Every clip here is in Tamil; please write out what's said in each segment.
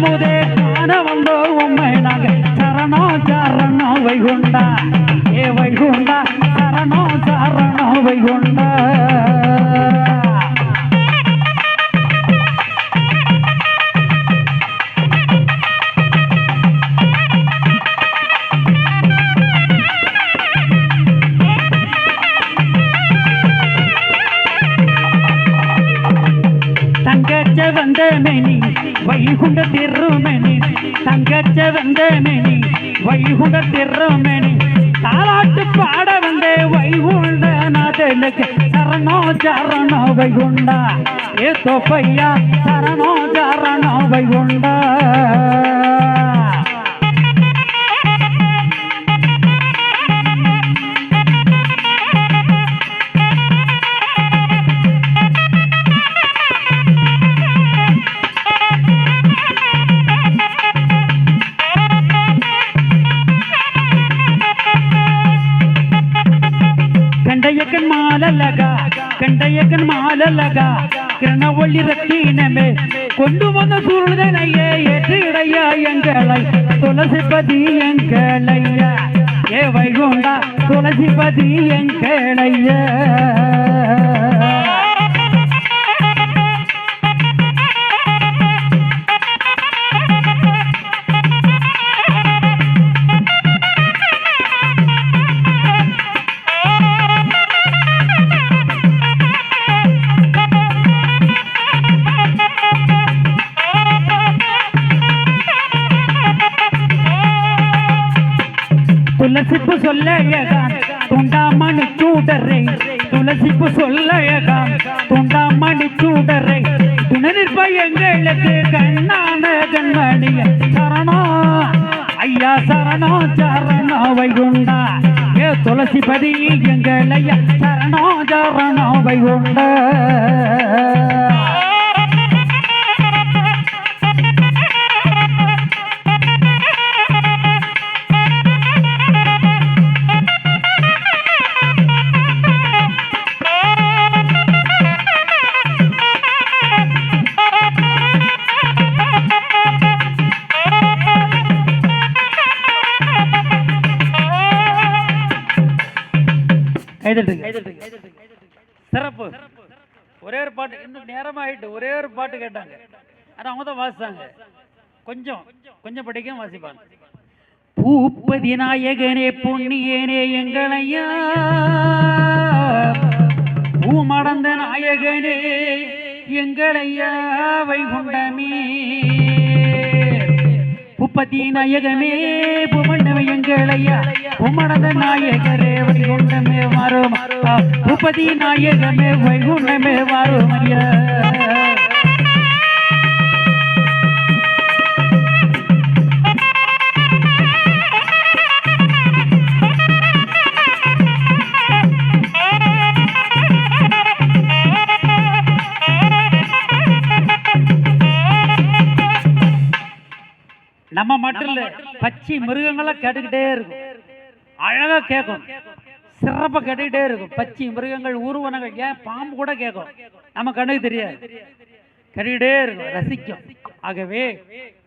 அமுதே காண வந்தோ உண்மை நாங்கள் சரணோ சரணோ வைகுண்டா. ஏ வைகுண்டா சரணோ சரணோ வைகுண்டா. தங்கச்ச வந்த மெனி வைகுண்ட திருமணி தங்கச்ச வந்தமணி வைகுண்ட திருமணி தாலாட்டு பாட வந்தே வைகுண்ட நாதனுக்கு சரணோ சரணோ வைகுண்டா. ஏ தொப்பையா சரணோ சரணோ வைகுண்டா. ಕಂಡಯ್ಯಕನ್ ಮಾಲಲ್ಲಗ ಕಂಡಯ್ಯಕನ್ ಮಾಲಲ್ಲಗ கிரண ஒளி ரத்தீனமே கொண்டு வந்த சுருதனையே ஏற்றிடையா எங்களை துளசிபதி எங்களையா ஏ வைகுண்டா துளசிபதி எங்களையா துளசிப்பு சொல்லழகான் துண்டாமணி சூடரை துளசிப்பு சொல்லழகான் துண்டாமணி சூடரை. துணை நிற்ப எங்களுக்கு கண்ணான கண்மணிய சரணா ஐயா சரணா சரணோ வைகுண்டா ஏ துளசிபதி எங்களைய சரணா சரணோ வைகுண்டா பாட்டு கேட்டாங்க. ஆனால் அவங்க தான் வாசித்தாங்க கொஞ்சம் கொஞ்சம் படிக்க வாசிப்பாங்க. பூப்பதி நாயகனே பொன்னியேனே எங்களையா? பூமடந்த நாயகனே எங்களையா? வைகுண்டமே. பூப்பதி நாயகமே பூமண்டமே எங்களையா? பூமடந்த நாயகரே வைகுண்டமே வரும்? பூப்பதி நாயகமே வைகுண்டமே வரும் ஐயா நம்ம மட்டும் இல்ல பச்சை மிருகங்கள்லாம் கேட்டுக்கிட்டே இருக்கும். அழகா கேட்கும் சிறப்பா கேட்டுக்கிட்டே இருக்கும். பச்சை மிருகங்கள் ஊர்வனங்கள் ஏன் பாம்பு கூட கேட்கும் நம்ம கண்ணுக்கு தெரியாது. கேட்டுக்கிட்டே இருக்கும் ரசிக்கும். ஆகவே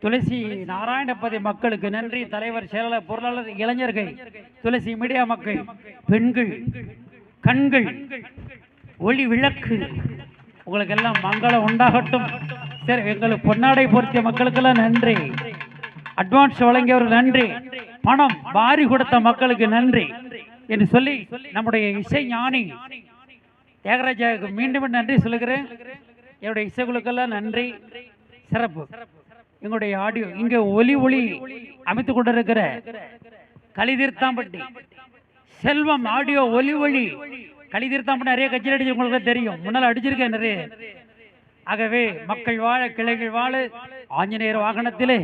துளசி நாராயணபதி மக்களுக்கு நன்றி. தலைவர் செயலாளர் பொருளாளர் இளைஞர்கள் துளசி மீடியா மக்கள் பெண்கள் கண்கள் ஒளி விளக்கு. உங்களுக்கு எல்லாம் மங்களம் உண்டாகட்டும். சரி எங்களுக்கு பொன்னாடை பொருத்திய மக்களுக்கெல்லாம் நன்றி. அட்வான்ஸ் வழங்கியவர் நன்றி. பணம் வாரி கொடுத்த மக்களுக்கு நன்றி என்று சொல்லி நம்முடைய இசை ஞானி தியாகராஜாவுக்கு மீண்டும் நன்றி சொல்லுகிறேன். என்னுடைய இசைக்குழுக்கெல்லாம் நன்றி. சிறப்பு. எங்களுடைய ஆடியோ இங்கே ஒலி ஒளி அமைத்து கொண்டிருக்கிற கலிதீர்த்தாம்பட்டி. செல்வம் ஆடியோ ஒலி ஒளி. கலிதீர்த்தாம்பட்டி நிறைய கட்சி அடிச்சு உங்களுக்கு தெரியும். முன்னால் அடிச்சிருக்கேன் நிறைய ஆகவே மக்கள் வாழ கிளைகள் வாழ. ஆஞ்சநேயர் வாகனத்திலே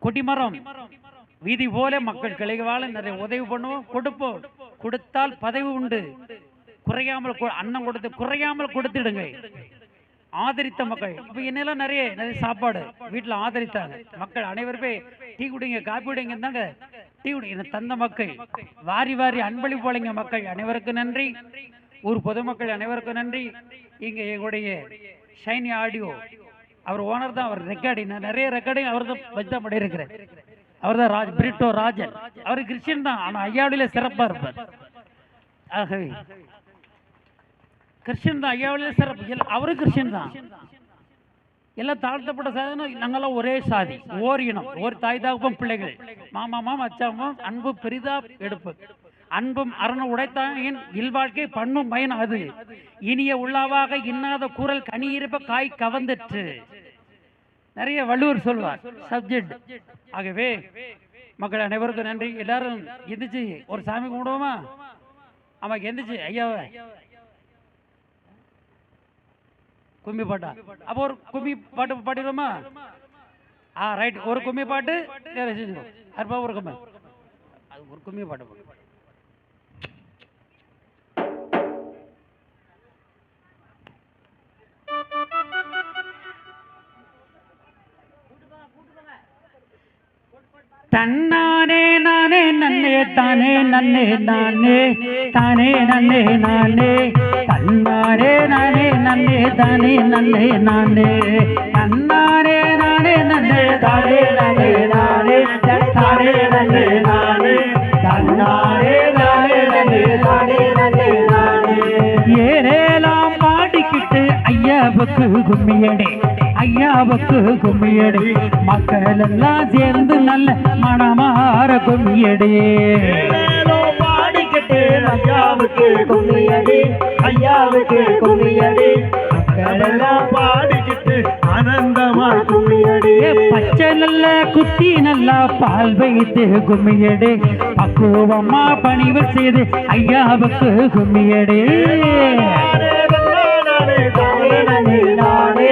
கொடிமரம். வீதி போல மக்கள் கிளைகள் நிறைய உதவி பண்ணுவோம். கொடுப்போம். கொடுத்தால் பதவி உண்டு. குறையாமல் கொ- அன்னம் கொடுத்து குறையாமல் கொடுத்துடுங்க. ஆதரித்த மக்கள். இப்போ என்னெல்லாம் நிறைய நிறைய சாப்பாடு வீட்டில் ஆதரித்தாங்க. மக்கள் அனைவருமே டீ குடிங்க காப்பி குடிங்க தாங்க. டீ குடிங்க தந்த மக்கள். வாரி வாரி அன்பளிப்பு மக்கள் அனைவருக்கும் நன்றி. ஊர் பொதுமக்கள் அனைவருக்கும் நன்றி. இங்கே எங்களுடைய ஷைனி ஆடியோ அவர் ஓனர் தான் அவர் ரெக்கார்டிங் நான் நிறைய ரெக்கார்டிங் அவர் தான் வச்சு தான் பண்ணியிருக்கிறேன் அவர் தான் ராஜ் பிரிட்டோ ராஜன். அவர் கிறிஸ்டின் தான் ஆனால் ஐயாவிலே சிறப்பாக இருப்பார். ஆகவே கிறிஸ்டின் தான் ஐயாவிலே சிறப்பு. எல்லாம் அவரும் கிறிஸ்டின் தான். எல்லாம் தாழ்த்தப்பட்ட சாதனை நாங்கள்லாம் ஒரே சாதி ஓர் இனம் ஒரு தாய் தாக்கும் பிள்ளைகள் மாமாமாம் அச்சாமாம் அன்பு பெரிதா எடுப்பு. அன்பும் அரண உடைத்தாயின் இல்வாழ்க்கை பண்ணும் பயன் அது. இனிய உள்ளாவாக இன்னாத கூறல் கனியிருப்ப காய் கவர்ந்துற்று. நிறைய வள்ளுவர் சொல்வார் சப்ஜெக்ட் ஆகவே மக்கள் அனைவருக்கும் நன்றி. எல்லாரும் எந்திரிச்சு ஒரு சாமி கும்பிடுவோமா? ஆமாம் எந்திரிச்சு ஐயாவை. கும்மி பாட்டா? அப்போ ஒரு கும்மி பாட்டு பாடிடுவோமா? ஆ ரைட் ஒரு கும்மி பாட்டு அற்பா ஒரு கும்மி. அது ஒரு கும்மி பாட்டு நன்னானே நானே நன்னே தானே நன்னே நானே தானே நன்னே நானே. தன்னாரே நானே நன்னே தானே நன்னே நானே. நன்னாரே நானே நன்னே தானே நன்னே நானே. தானே நன்னே நானே. தன்னாரே நானே நன்னே தானே நன்னே நானே. ஏரேலாம் பாடிக்கிட்டு ஐயாவுக்கு கும்மியடே ஐயாவுக்கு கும்மியடே. மக்கள் எல்லாம் சேர்ந்து நல்ல மனமாற கும்மியடே. பாடிக்கிட்டு ஐயாவுக்கு கும்மியடி ஐயாவுக்கு கும்மியடி. பாடிக்கிட்டு ஆனந்தமா கும்மியடி. பச்சை நல்ல குத்தி நல்லா பால் வைத்து கும்மியடே. பக்குவமா பணிவு செய்து ஐயாவுக்கு கும்மியடே. நானே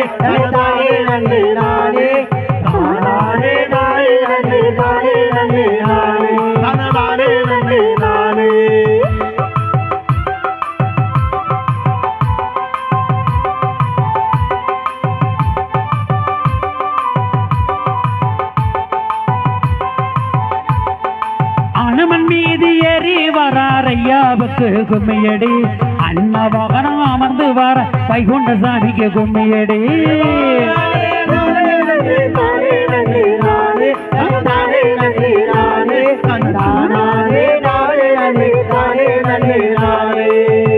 வரார் ஐயாவுக்கு கும்மியடி. அண்ணா வாகனம் அமர்ந்து வர வைகுண்ட சாமிக்கு கும்மியடி.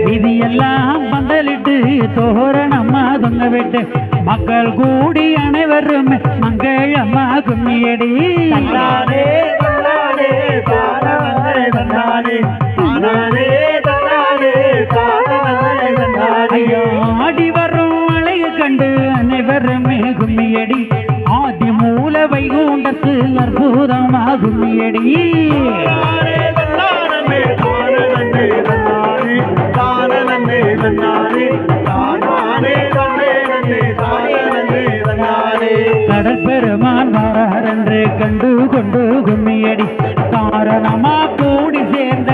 விதியெல்லாம் பந்தலிட்டு தோரணம்மா தொங்க விட்டு மக்கள் கூடி அனைவரும் மங்கள் அம்மா கும்மியடி ஐயோ ஆடி வரும் அழகு கண்டு அனைவருமே கும்மியடி. ஆதி மூல வைகுண்டத்து அற்புதமா கும்மியடி கடல் பெருமான் வரார் என்று கண்டு கொண்டு கும்மியடி. காரணமா கூடி சேர்ந்த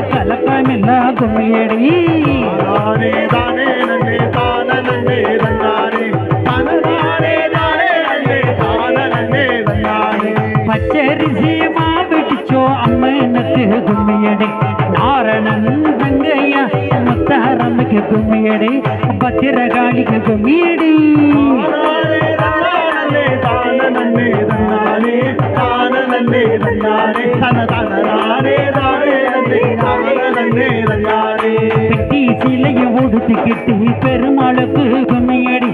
கலப்பமில்லா கும்மியடி தானே தானே நன்னே தான நன்னே தன்னானே தான தானே நன்னே தான நன்னே தன்னானே பச்சரிசி மாவிடிச்சோ அம்மனுக்கு கும்மியடி. நாரணன் தங்கையா முத்தாரம்மைக்கு கும்மியடி. பத்திரகாளிக்கு கும்மியடி. சிலையை உடுத்திக்கிட்டு பெருமாளுக்கு கும்மியடி.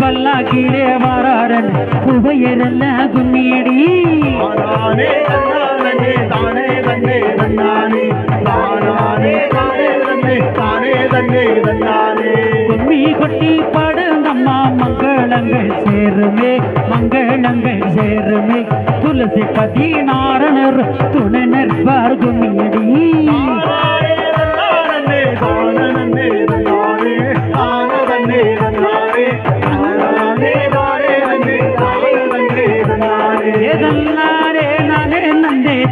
வல்லா கீழே வராரன் புகையரெல்லாம் கும்மியடி. தானே தானே தன்னே தன்னானே. தானானே தானே தன்னே தானே தன்னே தன்னானே. கும்மி கொட்டி பாடுங்கம்மா மங்களங்கள் சேருமே மங்களங்கள் சேருமே. துளசி பதி நாரணர் துணை நிற்பார் கும்மியடி.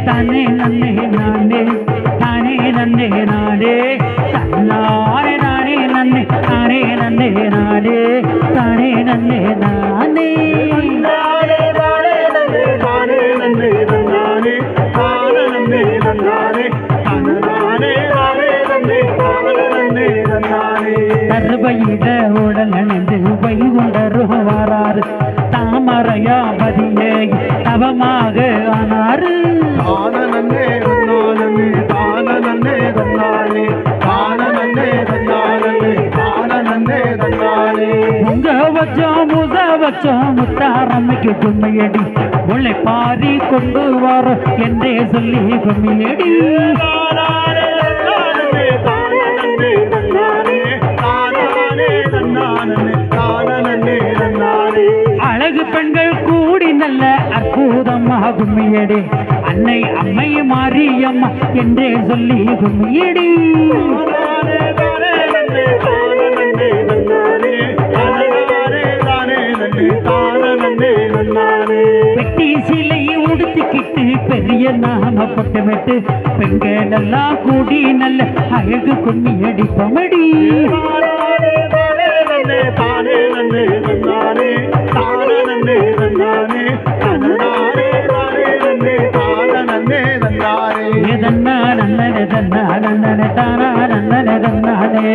நன்னே தானே நன்னே நானே தானே நன்னே நானே தன்னாரே நானே நன்னே தானே நன்னே நானே தானே நன்னே வச்சோம் முத்தாரம்மைக்கு கும்மையடி உள்ள பாரி கொண்டு வர என்றே சொல்லி கும்மியடி அழகு பெண்கள் கூடி நல்ல அற்புதமாக கும்மியடி அன்னை அம்மை மாரியம்மா என்றே சொல்லி கும்மியடி தானானே தானே நாம பொட்டமிட்டு பெண்கள் எல்லாம் கூடி நல்ல அழகு கும்மி அடிப்பமடி. எதன்னா நன்னன தன்னா நன்னன தானா நன்னன தன்னானே.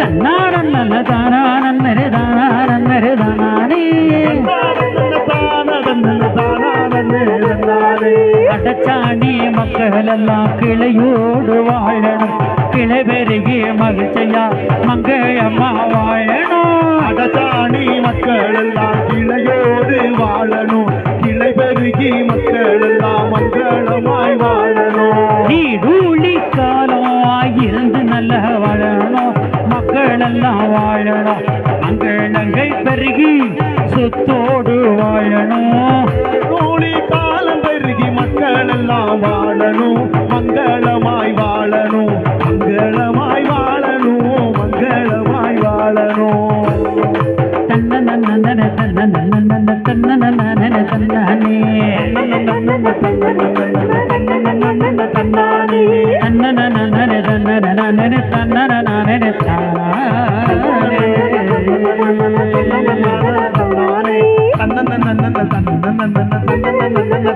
தன்னா நன்னன தானா நன்னன தானா நன்னன தானானே அடச்சாணி மக்கள் எல்லாம் கிளையோடு வாழணும். கிளை பெருகி மகிழ்ச்சியா மங்கையம்மா வாழணும். அடசாணி மக்கள் எல்லாம் கிளையோடு வாழணும். கிளை பெருகி மக்கள் எல்லாம் மங்களமாய் வாழணும். நீடூழி காலம் இருந்து நல்ல வாழணும். மக்கள் எல்லாம் வாழணும். மங்களங்கள் பெருகி சொத்தோடு வாழணும். நூலி பெருகி மக்கள் எல்லாம் வாழணும். மங்களமாய் வாழணும். மங்களமாய் வாழணும். மங்களமாய் வாழணும். தன்ன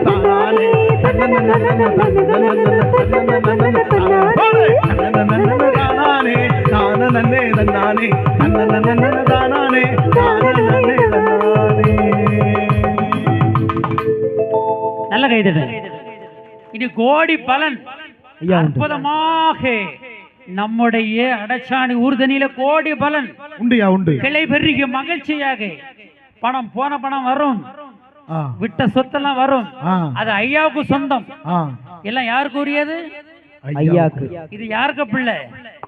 தானானே தன்னன்னன்னன்ன தானானே தானனன்னே தன்னானே தன்னன்னன்னன்ன தானானே தானனன்னே தன்னானே நல்ல கைதட்டு. இது கோடி பலன். அற்புதமாக நம்முடைய அடச்சாணி ஊர்தனியில கோடி பலன். உண்டு. கிளை பெருகி மகிழ்ச்சியாக பணம் போன பணம் வரும். விட்ட சொத்தெல்லாம் வரும். அது ஐயாவுக்கு சொந்தம். எல்லாம் யாருக்கு உரியது ஐயாக்கு இது யாருக்கு பிள்ளை?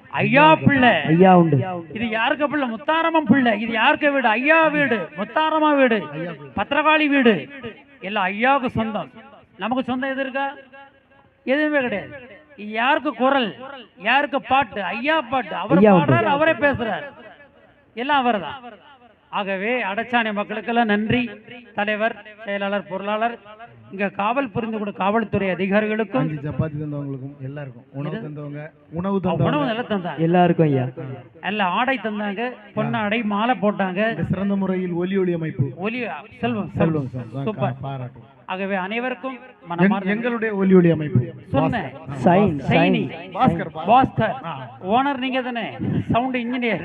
ஐயா பிள்ளை. ஐயா உண்டு. இது யாருக்கு பிள்ளை? முத்தாரம்மன் பிள்ளை. இது யாருக்கு வீடு? ஐயா வீடு. முத்தாரம்மா வீடு. பத்திரகாளி வீடு. எல்லாம் ஐயாவுக்கு சொந்தம். நமக்கு சொந்தம் எது இருக்கா? எதுவுமே கிடையாது. யாருக்கு குரல்? யாருக்கு பாட்டு? ஐயா பாட்டு. அவர். பாடுறார் அவரே பேசுறார். எல்லாம் அவர்தான். ஆகவே அடச்சாணி மக்களுக்கெல்லாம் நன்றி. தலைவர் செயலாளர் பொருளாளர் இங்க காவல் புரிந்து கொண்டு காவல்துறை அதிகாரிகளுக்கும் சப்பாத்தி தந்தவங்களுக்கும் எல்லாருக்கும். உணவு தந்தவங்க உணவு உணவு தந்தவங்க நல்லா தந்தாங்க. எல்லாருக்கும் ஐயா. நல்ல ஆடை தந்தாங்க பொன்னாடை மாலை போட்டாங்க. இந்த சிறந்த முறையில் ஒலி ஒளி அமைப்பு. ஒலி செல்வம் செல்வம். Sir super. பாராட்டும். ஆகவே அனைவருக்கும் எங்களுடைய ஒலி ஒளி அமைப்பு. சொன்னேன். சைன். சைனி. பாஸ்கர். பாஸ்கர். ஓனர் நீங்க தானே. Sound engineer.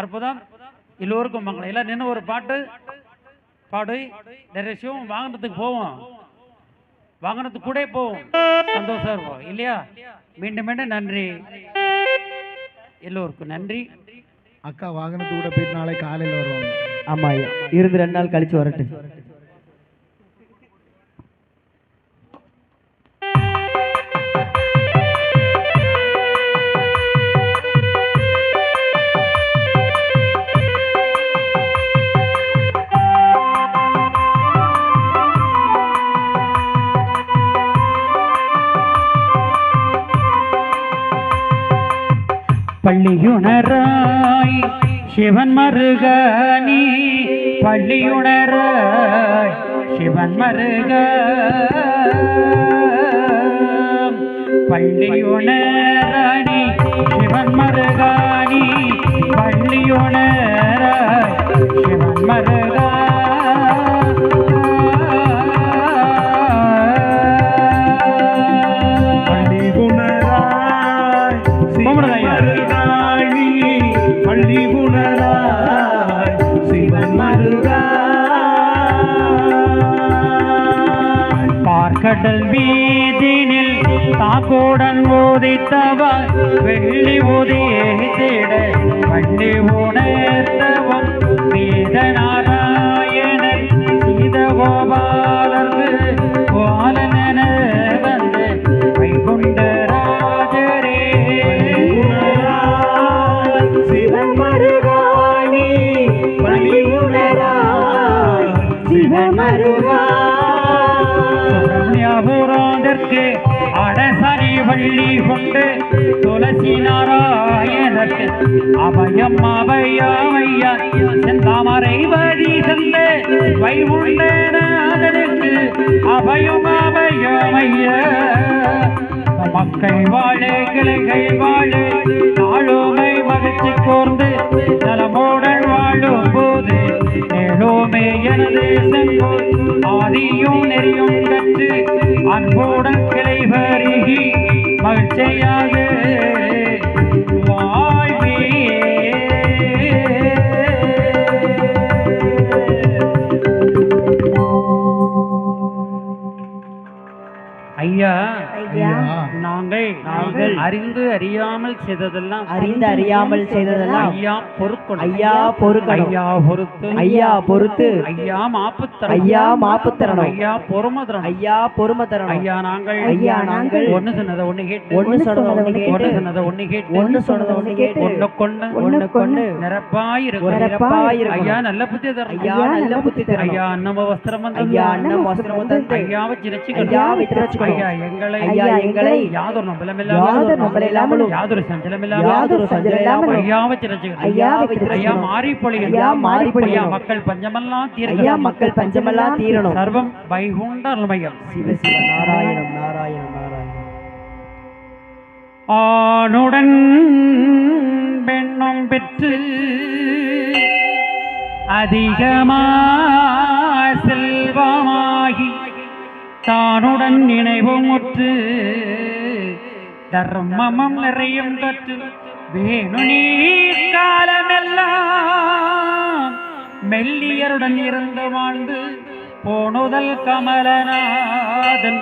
அற்புதம். எல்லோருக்கும் மங்களம் எல்லாம் நின்று ஒரு பாட்டு. பாடு. நிறைய விஷயம் வாங்கினதுக்கு போவோம். வாங்கினதுக்கு கூட போவோம். சந்தோஷம் இருப்போம். இல்லையா? மீண்டும் மீண்டும் நன்றி. எல்லோருக்கும் நன்றி. அக்கா வாகனத்து கூட போயிட்டு நாளை காலையில் வருவாங்க. ஆமா ஐயா இருந்து ரெண்டு நாள் கழிச்சு வரட்டு. பள்ளியுணராய் சிவன் மருகனி பள்ளியுணராய் சிவன் மருக பள்ளியுணரணி சிவன் மருகானி பள்ளியுணராய் சிவன் மருக தாக்கூடன் வெள்ளி உதித்திட வள்ளி உணர்த்தவம் வேத நாராயணன் சீதகோபாலர்க்கு கோலனென வந்து வைகுண்டராஜரே சிவன் உணராய் வள்ளி கொண்டு துளசி நாராயணக்கு அபயம் அபயாமையா செந்தாமரை வழி தந்து வைகுண்டனுக்கு அபயம் அபயாமையா. மக்கள் வாழே கிளைகள் வாழே நாளுமை மகிழ்ச்சி கோர்ந்து நலமோ நேலோமே எனது செங்கோல் ஆதியும் நெறியும் கற்று அன்புடன் கிளை வருகி மகிழ்ச்சியாக ஐயா நாங்கள் நாங்கள் அறிந்து அறியாமல் செய்ததெல்லாம் அறிந்து அறியாமல் செய்ததெல்லாம் ஐயா பொறுக்கணும். ஐயா பொறுக்கணும். ஐயா பொறுத்து. ஐயா பொறுத்து. ஐயா மாப்புத்தரம் ஐயா மாப்பு தரணும் ஐயா பொறுமை தரணும் ஐயா பொறுமை தரணும் ஐயா நாங்கள் ஐயா நாங்கள் ஒண்ணு சொன்னதை ஒண்ணு கேட்டு. ஒண்ணு சொன்னதை ஒண்ணு ஒண்ணு கேட்டு. சொன்னதை ஒண்ணு கேட்டு. ஒண்ணு சொன்னதை ஒண்ணு கேட்டு. ஒண்ணு கொண்டு ஒண்ணு கொண்டு நிரப்பாய் ஒரு இருக்கும் நிரப்பாய் ஐயா நல்ல புத்தி தரணும். ஐயா நல்ல புத்தி தரணும். ஐயா அன்னம வஸ்திரம் வந்து ஐயா அண்ணன் வஸ்திரம் தந்து ஐயாவை சிரிச்சு ஐயா வித்திரச்சுக்கணும் ஐயா எங்களை ஐயா எங்களை யாதொரு மக்கள் பஞ்சமெல்லாம் ஐயா தீர்க்கணும் மக்கள் பஞ்சமெல்லாம் தீரணும் சர்வம் வைகுண்ட நாராயணம் நாராயணம் நாராயணம் ஆணுடன் பெண்ணும் பெற்று அதிகமா செல்வமாகி தானுடன் நினைவும் முற்று தர்மமம் நிறையும் கற்று வேணு நீர் காலமெல்லாம் மெல்லியருடன் இருந்து வாழ்ந்து போனுதல் கமலநாதன்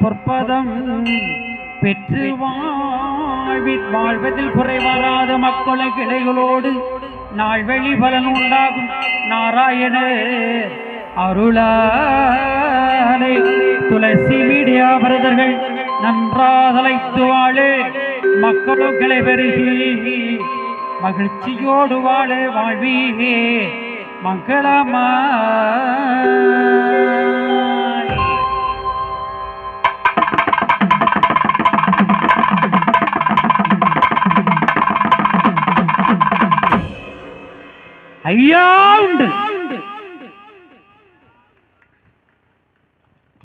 பொற்பதம் பெற்று வாழ்வி வாழ்வதில் குறைவராத மக்களை கிளைகளோடு நாள்வழி பலன் உண்டாகும். நாராயண அருளாலை துளசி மீடியா பிரதர்கள் நன்றாதலைத்து வாழே மக்களும் கிளை பெருகி மகிழ்ச்சியோடு வாழ வாழ்வியே மங்களமா. ஐயா உண்டு.